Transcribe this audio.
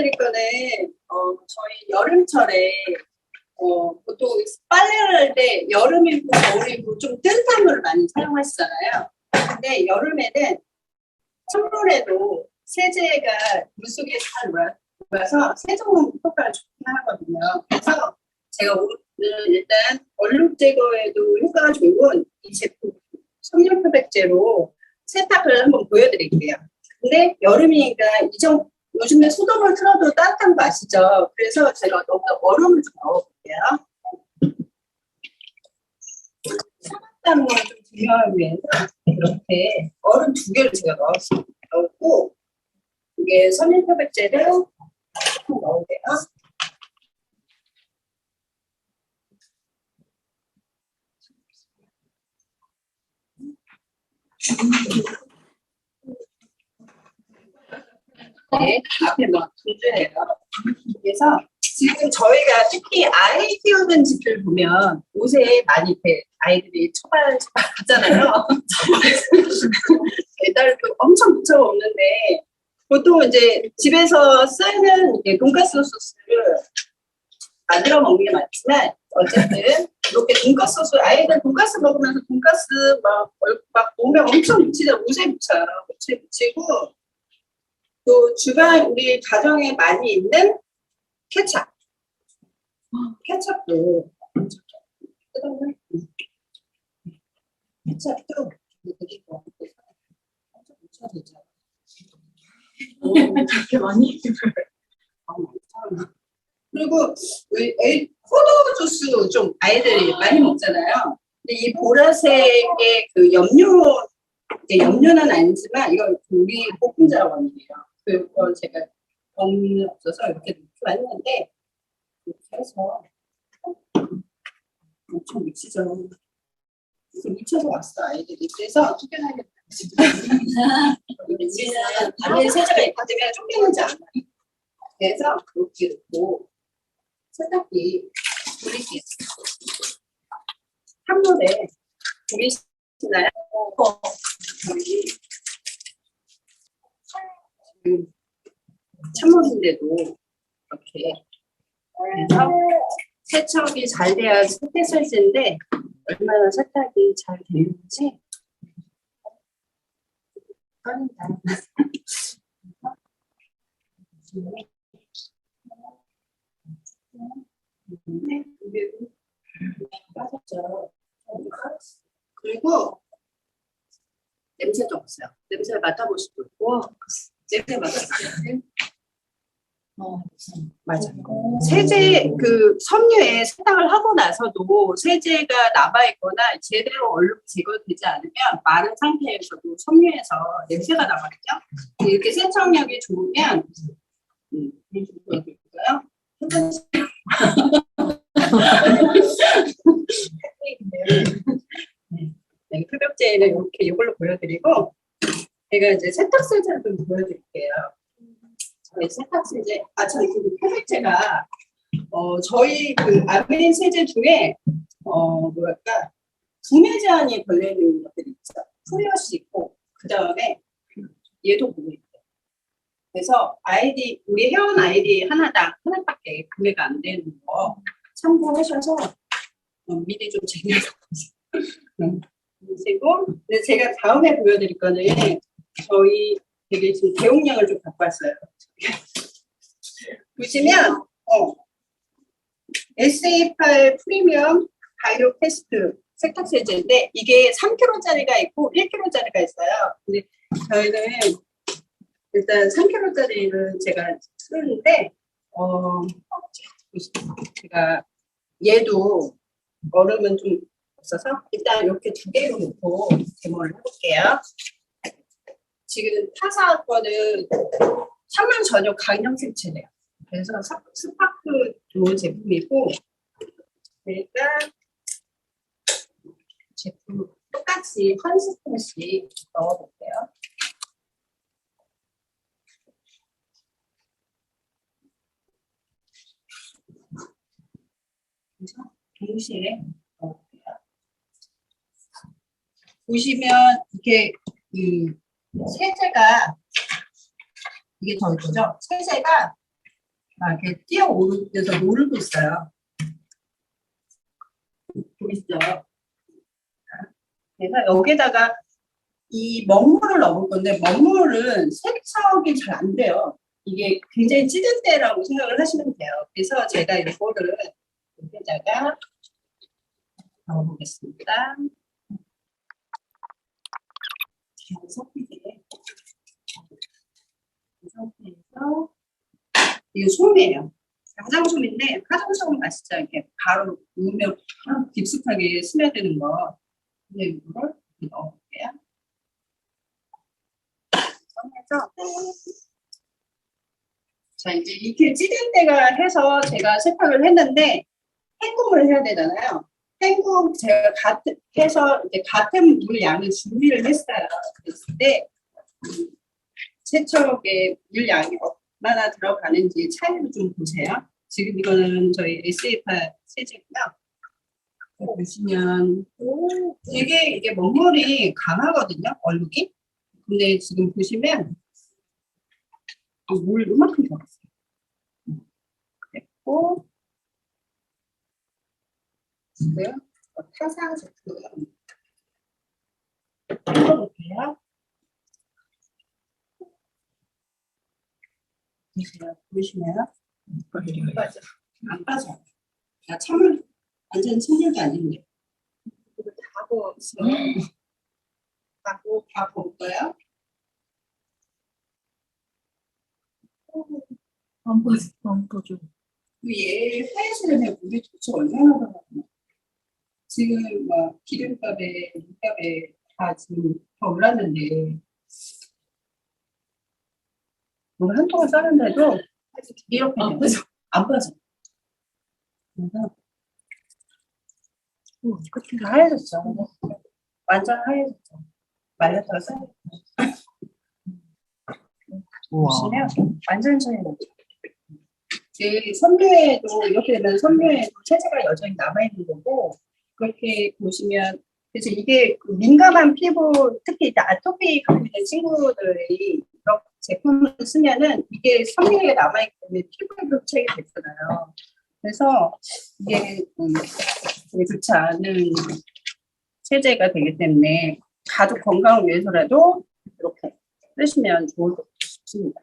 보여드릴 거는 어, 저희 여름철에 어, 보통 빨래를 할 때 여름이고 겨울이고 좀 뜨뜻한 물을 많이 사용하시잖아요. 근데 여름에는 찬물에도 세제가 물속에 잘 녹아서 세정 효과를 좋게 하거든요. 그래서 제가 오늘 일단 얼룩 제거에도 효과가 좋은 이 제품 섬유 표백제로 세탁을 한번 보여드릴게요. 근데 여름이니까 이정 요즘에 소독을 틀어도 따뜻한 거 아시죠? 그래서 제가 너무 얼음을 좀 넣어볼게요. 걸좀 증명하기 위해서 이렇게 얼음 두 개를 제가 넣었어요. 넣고 이게 섬유 표백제를 조금 넣을게요. 네, 앞에 뭐 분주해요. 그래서 지금 저희가 특히 아이 키우는 집들 보면 옷에 많이 이렇게 아이들이 처발 처발 하잖아요. 배달도 엄청 붙여 없는데 보통 이제 집에서 쓰는 돈가스 소스를 만들어 먹는 게 많지만 어쨌든 이렇게 돈가스 소스 아이들 돈가스 먹으면서 돈가스 막, 얼- 막 몸에 엄청 묻히자 옷에 묻혀요. 옷에 묻히고 또 주방 우리 가정에 많이 있는 케찹. 케찹도. 케찹도 그리고 엄청 묻혀야 되죠. 그렇게 많이 그리고 우리 애- 포도 주스 좀 아이들이 많이 먹잖아요. 근데 이 보라색의 그 염료, 염료는 아니지만 이건 우리 볶음자원이에요. 그걸 제가 병이 없어서 이렇게 넣고 왔는데 이렇게 해서 엄청 미치죠. 그래서 미쳐서 왔어 아이들이. 그래서 쫓겨나게 우리는 세제가 있기 때문에 쫓겨나지 않아요. 그래서 이렇게 넣고 세탁기 돌릴게요. 한물에 돌리시나요? 어, 찬물인데도 이렇게 세척이 잘 돼야 세탁설지인데 얼마나 세탁이 잘 되는지 떨린다. 그리고 냄새도 없어요. 냄새 맡아보시고. 와, 냄새 맡았어요. 어, 맞아. 세제 그 섬유에 세탁을 하고 나서도 세제가 남아 있거나 제대로 얼룩 제거되지 않으면 마른 상태에서도 섬유에서 냄새가 나거든요. 이렇게 세척력이 좋으면 음, 이렇게 보여드릴까요? 네, 네, 표백제는 이렇게 이걸로 보여드리고 제가 이제 세탁 세제를 좀 보여드릴게요. 저희 세탁 세제, 아 저희 그 표백제가 어 저희 그 아메린 세제 중에 어 뭐랄까 구매 제한이 걸려 있는 것들이 있죠. 플러시 있고 그 다음에 얘도 구매. 그래서 아이디 우리 회원 아이디 하나당 하나밖에 구매가 안 되는 거 참고하셔서 어, 미리 좀 챙겨서 음, 그리고 제가 다음에 보여드릴 거는 저희 되게 지금 대용량을 좀 갖고 왔어요. 보시면 어, SA8 프리미엄 바이오 테스트 세탁 세제인데 이게 3kg짜리가 있고 1kg짜리가 있어요. 근데 저희는 일단 3kg짜리를 제가 쓰는데 어 제가 얘도 얼음은 좀 없어서 일단 이렇게 두 개로 놓고 데모를 해볼게요. 지금 타사 거는 산물 전용 강력 색채래요. 그래서 사- 스파크 좋은 제품이고 제가 제품 똑같이 한 스푼씩 넣어볼게요. 그래서 동시에 넣어볼게요. 보시면 이게 그 세제가 이게 더 있죠? 세제가 막 이렇게 뛰어오르면서 놀고 있어요. 보이시죠? 그래서 여기다가 이 먹물을 넣을 건데 먹물은 세척이 잘 안 돼요. 이게 굉장히 찌든 때라고 생각을 하시면 돼요. 그래서 제가 이거를 여기다가 넣어보겠습니다. 잘 섞이게. 이 상태에서 이게 솜이에요. 화장솜인데 화장솜 아시죠? 이렇게 바로 누우면 확 깊숙하게 스며드는 거. 근데 이거를 넣어볼게요. 꺼내서 자 이제 이렇게 찌든 때가 해서 제가 세탁을 했는데 헹굼을 해야 되잖아요. 헹굼 제가 같은 해서 이제 같은 물 양을 준비를 했어요. 그랬을 때 음, 세척에 물 양이 얼마나 들어가는지 차이를 좀 보세요. 지금 이거는 저희 SFR 세제고요. 보시면 되게 이게 먹물이 강하거든요. 얼룩이. 근데 지금 보시면 아, 물 이만큼 들어갔어요. 음, 그랬고 지금 타사 제품 풀어볼게요. 보세요. 보이시나요? 안 빠져. 안 빠져. 야, 찬물, 완전 찬물도 아닌데. 이거 다 부었어. 다 부, 다 부을까요? 안 보여, 안 보여. 얘 하얀색에 물이 도대체 얼마나 들어가나. 지금 막 기름값에, 물값에 다 지금 더 올랐는데. 물한 통을 싸는데도 이렇게 안 돼요. 안 빠져. 그래서 오, 끝에 다 하얘졌죠. 완전 하얘졌죠. 말렸다가 써요. 보시면 완전 차이나죠. 제 섬유에도 이렇게 되면 섬유에도 체제가 여전히 남아있는 거고 그렇게 보시면 그래서 이게 그 민감한 피부 특히 이제 아토피 갖고 있는 친구들이 제품을 쓰면은 이게 섬유에 남아있기 때문에 피부에 교체가 됐잖아요. 그래서 이게 음, 되게 좋지 않은 체제가 되기 때문에 가족 건강을 위해서라도 이렇게 쓰시면 좋을 것 같습니다.